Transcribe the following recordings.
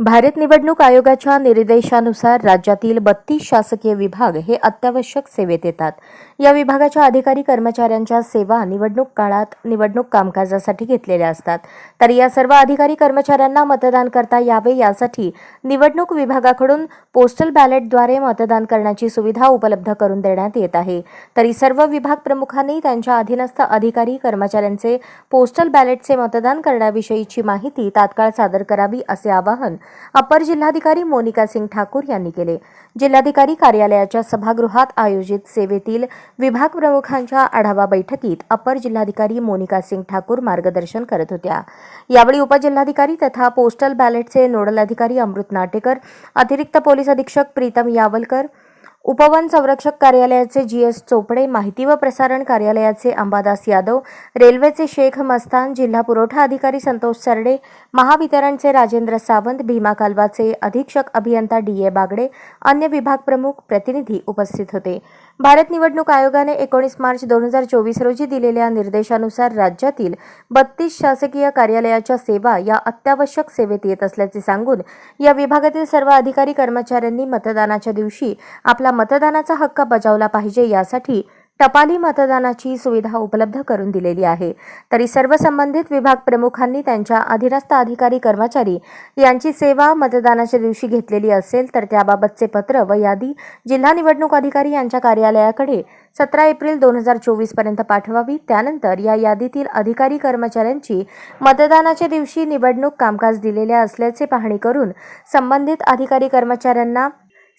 भारत निवडणूक आयोगाच्या निर्देशानुसार राज्यातील बत्तीस शासकीय विभाग हे अत्यावश्यक सेवेत येतात. या विभागाच्या अधिकारी कर्मचाऱ्यांच्या सेवा निवडणूक काळात निवडणूक कामकाजासाठी घेतलेल्या असतात. तर या सर्व अधिकारी कर्मचाऱ्यांना मतदान करता यावे यासाठी निवडणूक विभागाकडून पोस्टल बॅलेटद्वारे मतदान करण्याची सुविधा उपलब्ध करून देण्यात येत आहे. तरी सर्व विभाग प्रमुखांनी त्यांच्या अधीनस्थ अधिकारी कर्मचाऱ्यांचे पोस्टल बॅलेटचे मतदान करण्याविषयीची माहिती तात्काळ सादर करावी असे आवाहन अपर जिल्हाधिकारी मोनिका सिंग ठाकूर यांनी केले. जिल्हाधिकारी कार्यालयाच्या सभागृहात आयोजित सेवेतील विभाग प्रमुखांच्या आढावा बैठकीत अपर जिल्हाधिकारी मोनिका सिंग ठाकूर मार्गदर्शन करत होत्या. यावेळी उपजिल्हाधिकारी तथा पोस्टल बॅलेटचे नोडल अधिकारी अमृत नाटेकर अतिरिक्त पोलीस अधीक्षक प्रीतम यावलकर उपवन संरक्षक कार्यालयाचे जी एस चोपडे माहिती व प्रसारण कार्यालयाचे अंबादास यादव रेल्वेचे शेख मस्तान जिल्हा पुरवठा अधिकारी संतोष सरडे महावितरणचे राजेंद्र सावंत भीमा कालवाचे अधीक्षक अभियंता डी ए बागडे अन्य विभाग प्रमुख प्रतिनिधी उपस्थित होते. भारत निवडणूक आयोगाने एकोणीस मार्च दोन हजार चोवीस रोजी दिलेल्या निर्देशानुसार राज्यातील बत्तीस शासकीय कार्यालयाच्या सेवा या अत्यावश्यक सेवेत येत असल्याचे सांगून या विभागातील सर्व अधिकारी कर्मचाऱ्यांनी मतदानाच्या दिवशी आपला मतदानाचा हक्क बजावला पाहिजे यासाठी टपाली मतदानाची सुविधा उपलब्ध करून दिलेली आहे. तरी सर्व संबंधित विभाग प्रमुखांनी त्यांच्या अधीनस्थ अधिकारी कर्मचारी यांची सेवा मतदानाच्या दिवशी घेतलेली असेल तर त्याबाबतचे पत्र व यादी जिल्हा निवडणूक अधिकारी यांच्या कार्यालयाकडे सतरा एप्रिल दोन हजार चोवीसपर्यंत पाठवावी. त्यानंतर या यादीतील अधिकारी कर्मचाऱ्यांची मतदानाच्या दिवशी निवडणूक कामकाज दिलेल्या असल्याचे पाहणी करून संबंधित अधिकारी कर्मचाऱ्यांना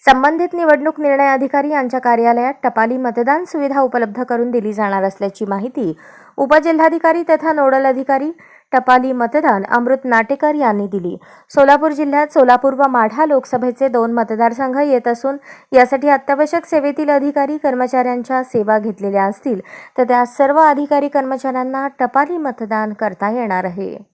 संबंधित निवडणूक निर्णय अधिकारी यांच्या कार्यालयात टपाली मतदान सुविधा उपलब्ध करून दिली जाणार असल्याची माहिती उपजिल्हाधिकारी तथा नोडल अधिकारी टपाली मतदान अमृत नाटेकर यांनी दिली. सोलापूर जिल्ह्यात सोलापूर व माढा लोकसभेचे दोन मतदारसंघ येत असून यासाठी अत्यावश्यक सेवेतील अधिकारी कर्मचाऱ्यांच्या सेवा घेतलेल्या असतील तर त्या सर्व अधिकारी कर्मचाऱ्यांना टपाली मतदान करता येणार आहे.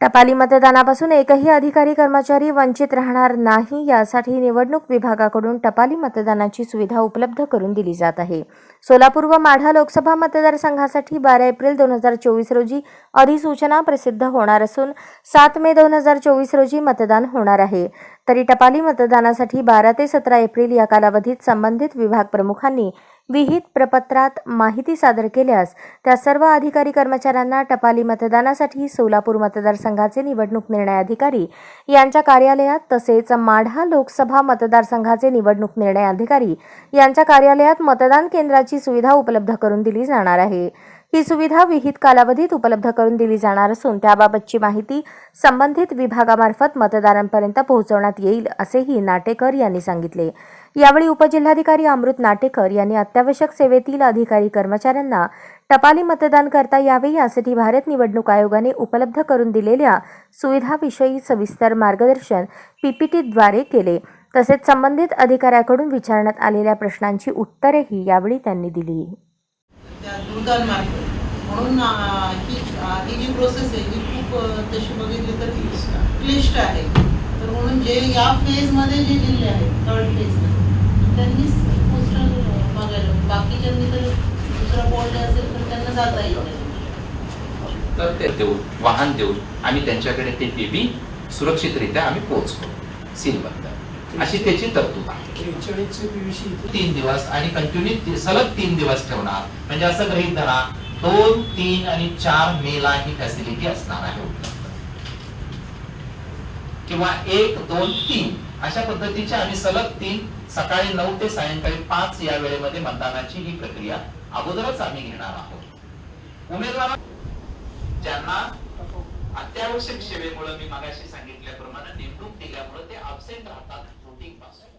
टपाली मतदानापासून एकही अधिकारी कर्मचारी वंचित राहणार नाही. यासाठी निवडणूक विभागाकडून टपाली मतदानाची सुविधा उपलब्ध करून दिली जात आहे. सोलापूर व माढा लोकसभा मतदारसंघासाठी बारा एप्रिल दोन हजार चोवीस रोजी अधिसूचना प्रसिद्ध होणार असून सात मे दोन हजार चोवीस रोजी मतदान होणार आहे. तरी टपाली मतदानासाठी बारा ते सतरा एप्रिल या कालावधीत संबंधित विभाग प्रमुखांनी विहित प्रपत्रात माहिती सादर केल्यास त्या सर्व अधिकारी कर्मचाऱ्यांना टपाली मतदानासाठी सोलापूर मतदारसंघाचे निवडणूक निर्णय अधिकारी यांच्या कार्यालयात तसेच माढा लोकसभा मतदारसंघाचे निवडणूक निर्णय अधिकारी यांच्या कार्यालयात मतदान केंद्राची सुविधा उपलब्ध करून दिली जाणार आहे. ही सुविधा विहित कालावधीत उपलब्ध करून दिली जाणार असून त्याबाबतची माहिती संबंधित विभागामार्फत मतदारांपर्यंत पोहोचवण्यात येईल असेही नाटेकर यांनी सांगितले. यावेळी उपजिल्हाधिकारी अमृत नाटेकर यांनी अत्यावश्यक सेवेतील अधिकारी कर्मचाऱ्यांना टपाली मतदान करता यावे यासाठी भारत निवडणूक आयोगाने उपलब्ध करून दिलेल्या सुविधाविषयी सविस्तर मार्गदर्शन पीपीटीद्वारे केले. तसेच संबंधित अधिकाऱ्याकडून विचारण्यात आलेल्या प्रश्नांची उत्तरेही यावेळी त्यांनी दिली. दुर्गांमार्फत. म्हणून ही ही जी प्रोसेस आहे ही खूप तशी बघितली तर क्लिष्ट आहे. तर म्हणून जे या फेजमध्ये जे जिल्हे आहेत थर्ड फेजमध्ये त्यांनीच पोस्टल बघायला. बाकीच्यांनी तर दुसरा बोर्ड असेल तर त्यांना जाता येईल तर ते देऊन वाहन देऊन आम्ही त्यांच्याकडे ते बेबी सुरक्षितरित्या आम्ही पोहोचतो. सीलबद्द अशी त्याची तरतूद आहे. तीन दिवस आणि कंटिन्यू सलग तीन दिवस ठेवणार. म्हणजे असं गृहित धरा दोन तीन आणि चार मे ला ही फॅसिलिटी असणार आहे. किंवा एक दोन तीन. अशा पद्धतीचे आम्ही सलग तीन सकाळी नऊ ते सायंकाळी पाच या वेळेमध्ये मतदानाची ही प्रक्रिया अगोदरच आम्ही घेणार आहोत. उमेदवार ज्यांना अत्यावश्यक सेवेमुळे मी मागाशी सांगितल्याप्रमाणे नेमणूक दिल्यामुळे ते अबसेंट राहतात. think possible.